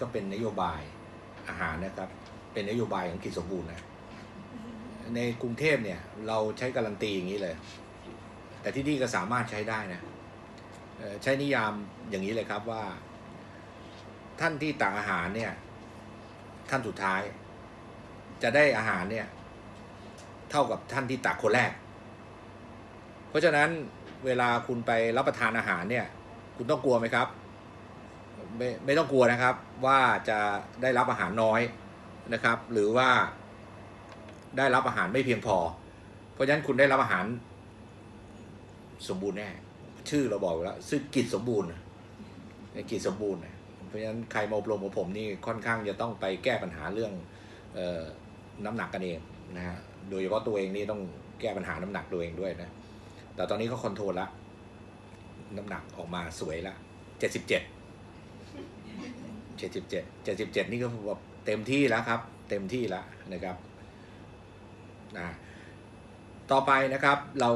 ก็เป็นนโยบายอาหารนะครับ เป็นนโยบายของกิจสมบูรณ์นะในกรุงเทพเนี่ยเราใช้การันตีอย่างนี้เลย แต่ที่นี่ก็สามารถใช้ได้นะใช้นิยามอย่างนี้เลยครับว่า ท่านที่ตักอาหารเนี่ยท่านสุดท้าย จะได้อาหารเนี่ยเท่ากับท่านที่ตักคนแรก เพราะฉะนั้นเวลาคุณไปรับประทานอาหารเนี่ย คุณต้องกลัวไหมครับ ไม่ไม่ต้องกลัวนะครับ ว่าจะได้รับอาหารน้อยนะครับ หรือว่าได้รับอาหารไม่เพียงพอ เพราะฉะนั้นคุณได้รับอาหารสมบูรณ์แน่ชื่อเราบอกแล้วซึ่งกิจสมบูรณ์นกิจสมบูรณ์นะเพราะฉะนั้นใครมาอบรมกับผมนี่ค่อนข้างจะต้องไปแก้ปัญหาเรื่องออน้ำหนักกันเองนะฮะโดยเฉพาะตัวเองนี่ต้องแก้ปัญหาน้ำหนักตัวเองด้วยนะแต่ตอนนี้เขาคอนโทรลละน้ำหนักออกมาสวยละเจ็ดสิบเจ็ด เจ็ดสิบเจ็ดเจ็ดสิบเจ็ดนี่ก็แบบเต็มที่แล้วครับ เต็มที่แล้วนะครับนะต่อไปนะครับเรา